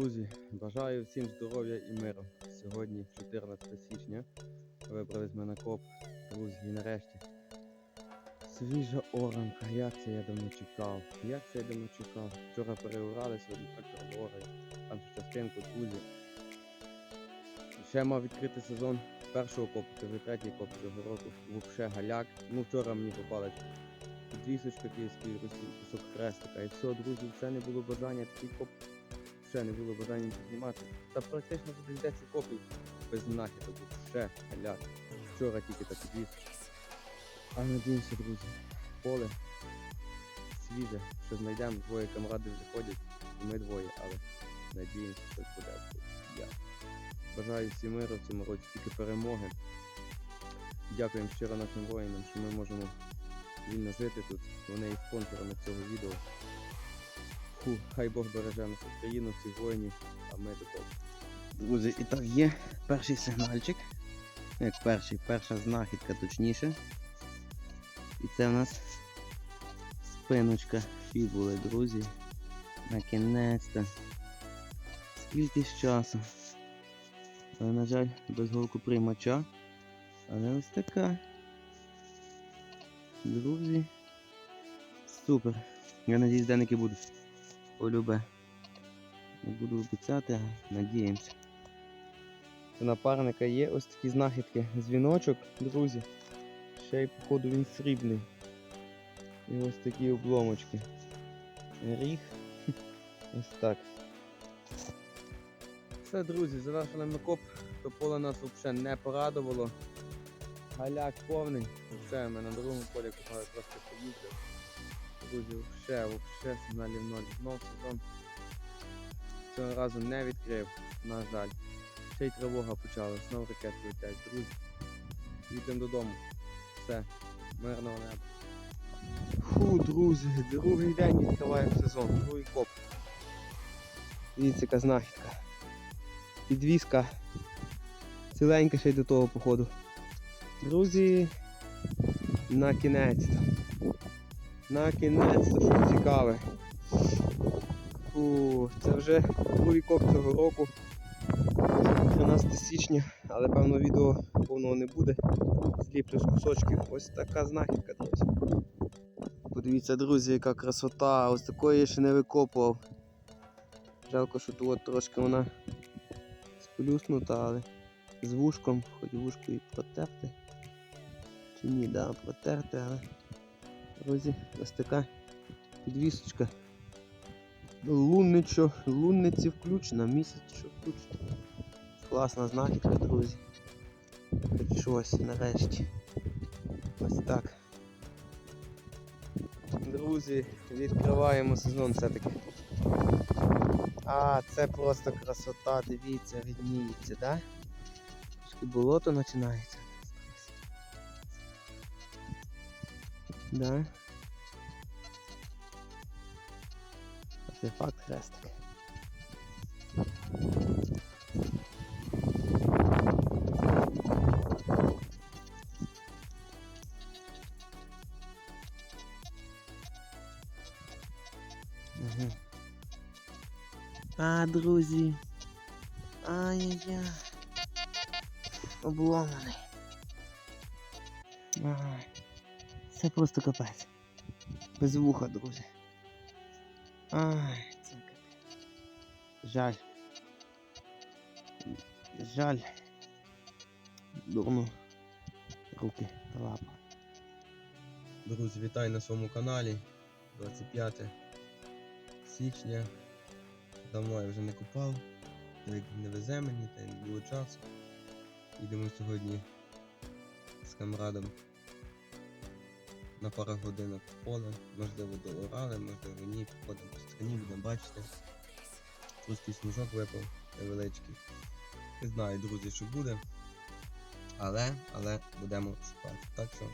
Друзі, бажаю всім здоров'я і миру. Сьогодні 14 січня. Вибрались ми на коп. Друзі, і нарешті. Свіжа оранка, як це я давно чекав. Як це я давно чекав. Вчора переурали, сьогодні трактор орає. Там ще частинку, друзі. Ще мав відкрити сезон першого копу, це вже третій коп цього року. Вовше галяк. Ну вчора мені попалась підвісочка київський Росії, кусок хрестика. І все, друзі, все не було бажання такий коп ще не було бажання нічого знімати. Та практично буде 10 копій без нахідок, ще галяк. Вчора тільки так підвіз. А надіємося, друзі, поле свіже, що знайдемо, двоє камрадів заходять, і ми двоє, але надіємося, що буде. Я. Бажаю всім миру в цьому році, тільки перемоги. Дякуємо щиро нашим воїнам, що ми можемо вільно жити тут. Вони є спонсорами цього відео. Фу, хай Бог береже нашу країну, всіх воїнів, а ми до. Друзі, і так є перший сигнальчик. Як перший, перша знахідка точніше. І це в нас спиночка фібули, друзі. На кінець-то. Скільки ж часу. Але, на жаль, без голку приймача. Але ось така. Друзі. Супер. Я надіюсь, денники будуть. Полюбе. Не буду обіцяти, надіємося. У напарника є ось такі знахідки. Дзвіночок, друзі. Ще й походу він срібний. І ось такі обломочки. Ріг. Ось так. Все, друзі, завершили ми коп, то поле нас взагалі не порадувало. Галяк повний. Взагалі ми на другому полі купали трошки поїздив. Друзі, взагалі, взагалі сигналів ноль. Знов сезон цього разу не відкрив, на жаль. Ще й тривога почалась, знов ракети летять, друзі. Їдемо додому. Все, мирного неба. Фу, друзі, другий день відкриваємо сезон, другий коп. Дивіться, яка знахідка. Підвізка. Ціленька ще й до того походу. Друзі, на кінець-то. На кінець, що цікаве. Фу, це вже другий коп цього року. 13 січня, але певно відео повного не буде. Зліплю з кусочків. Ось така знахідка, друзі. Подивіться, друзі, яка красота. Ось такої я ще не викопував. Жалко, що тут трошки вона сплюснута, але з вушком, хоч вушко і протерте. Чи ні, да, протерте, але друзі, ось така підвісочка. Лунничо, лунниці включена, місяць що включено. Класна знахідка, друзі. Хоч щось нарешті. Ось так. Друзі, відкриваємо сезон все-таки. А, це просто красота, дивіться, відніється, да? Трошки болото починається. Да. Артефакт хрестик. Угу. А, друзі. Ай-яй-яй. Обломаний. Ай. Це просто капець. Без вуха, друзі. Ай, це капець. Жаль. Жаль. Дурно. Руки та лапа. Друзі, вітаю на своєму каналі. 25 січня. Давно я вже не купав. Не везе мені, та й не було часу. Їдемо сьогодні з камрадом на пару годинок поле, можливо до Урали, можливо ні, походимо по стороні, будемо бачити. Пустий сніжок випав невеличкий. Не знаю, друзі, що буде. Але, але будемо шукати. Так що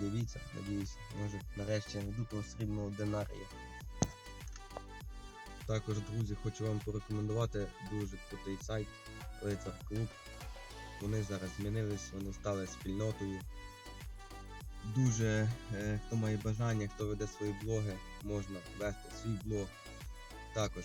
дивіться, надіюся, може нарешті я знайду того срібного динарія. Також, друзі, хочу вам порекомендувати дуже крутий сайт Лицар Клуб. Вони зараз змінились, вони стали спільнотою. Дуже, е, хто має бажання, хто веде свої блоги, можна вести свій блог. Також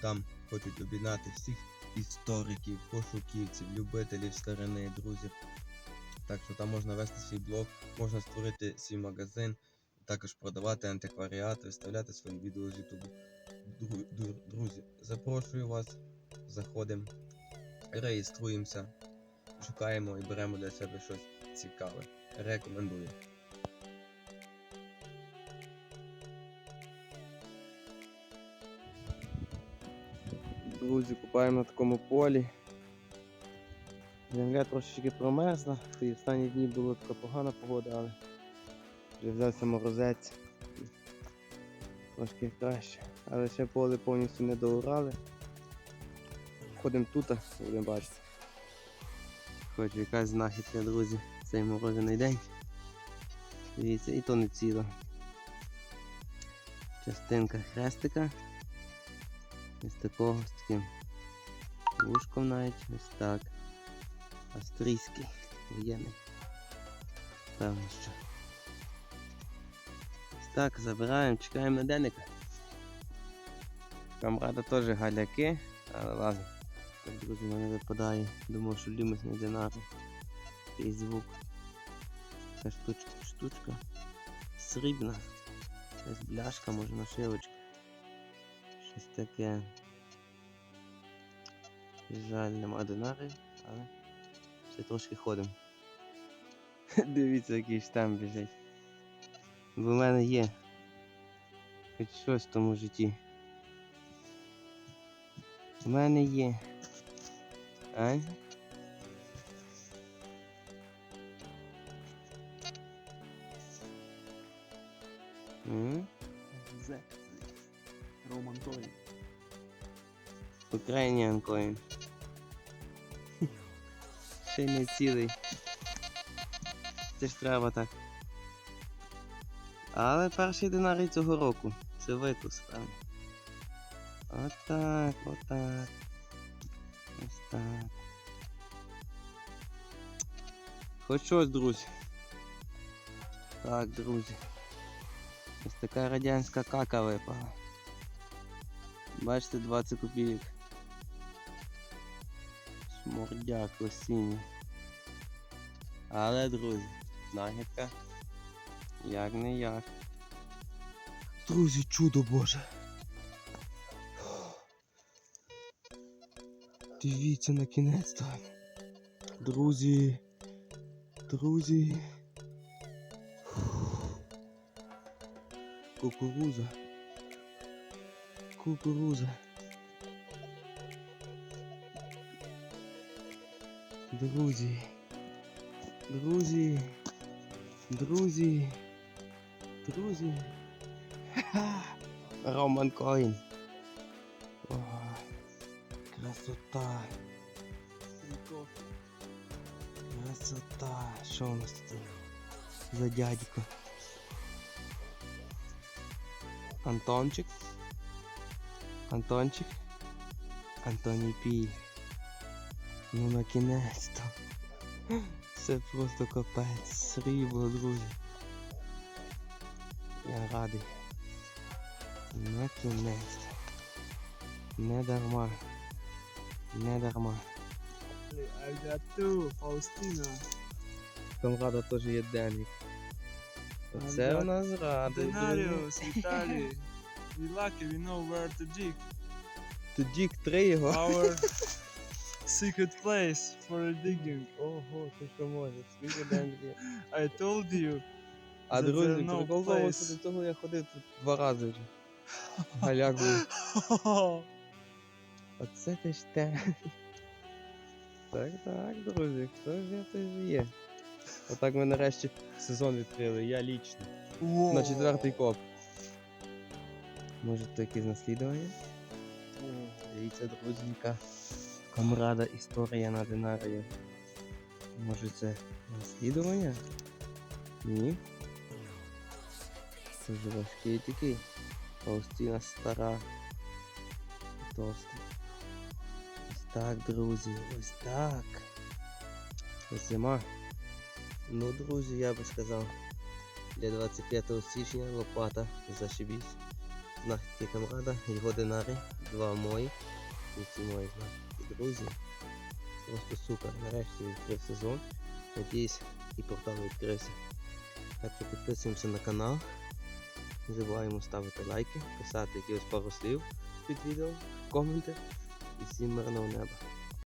там хочуть об'єднати всіх істориків, пошуківців, любителів старини, друзів. Так що там можна вести свій блог, можна створити свій магазин, також продавати антикваріат, виставляти свої відео з Ютубу. Дру- дру- Друзі, запрошую вас, заходимо, реєструємося, шукаємо і беремо для себе щось цікаве. Рекомендую. Друзі, купаємо на такому полі. Земля трошечки промерзла, і останні дні була така погана погода, але вже взявся морозець. Трошки краще. Але ще поле повністю не доурали. Ходимо тут, будемо бачити. Хоч якась знахідка, друзі, цей морозяний день. Дивіться, і то не ціло. Частинка хрестика. Ось такого з таким вушком навіть ось так. Австрійський воєнний. Певно, що. Ось так, забираємо, чекаємо на денника. Камрада теж галяки, але ладно. Так, друзі, мене випадає. Думав, що лімось не динару. Такий звук. Така штучка, штучка. Срібна. Якась бляшка, може нашивочка. Щось таке. Жаль, нема динарів, але ще трошки ходимо. Дивіться, який штамп біжить. Бо в мене є хоч щось в тому житті. У мене є. Ань? М? Exactly. Roman coin. Ukrainian coin. Ще й не цілий. Це ж треба так. Але перший динарій цього року. Це викус, певно. Отак, отак. Ось так. Хоч щось, друзі. Так, друзі. Ось така радянська кака випала. Бачите, 20 копійок. Шмурдяк осінній. Але, друзі, знахідка. Як не як. Друзі, чудо Боже. Дивіться на кінець то. Друзі. Друзі. Кукуруза. Кукуруза. Друзі. Друзі. Друзі. Друзі. Ха-ха. Роман Коін. О, красота. Красота. Що у нас тут за дядько? Антончик. Антончик. Антоній Пі. Ну на кінець-то. Це просто капець. Срібло, друзі. Я радий. На кінець. Не дарма. Не дарма. I got two, Faustina. Камрада теж є денник. Оце у нас радий. Denarius, Italy. We lucky, we know where to dig. Тоді три його. Our secret place for a digging. Ого, ти що можеш. I told you. А друзі, no прикол що до того я ходив тут два рази вже. Галяк був. Оце ти ж те. Так, так, друзі, хто ж я, той ж є. Отак ми нарешті сезон відкрили, я лічно. На четвертий коп. Може, то якесь наслідування? Дивіться, друзі, яка камрада історія на динарію. Може це наслідування? Ні. Це вже важкий такий. Паустіна стара. Товста. Ось так, друзі, ось так. Ось зима. Ну, друзі, я би сказав, для 25 січня лопата зашибісь. Знахідки камрада, його динари, два мої. ці мої наші друзі. Просто супер. Нарешті відкрив сезон. Надіюсь, і портал відкрився. Так що підписуємося на канал. Не забуваємо ставити лайки, писати якихось пару слів під відео, коменти. І всім мирного неба.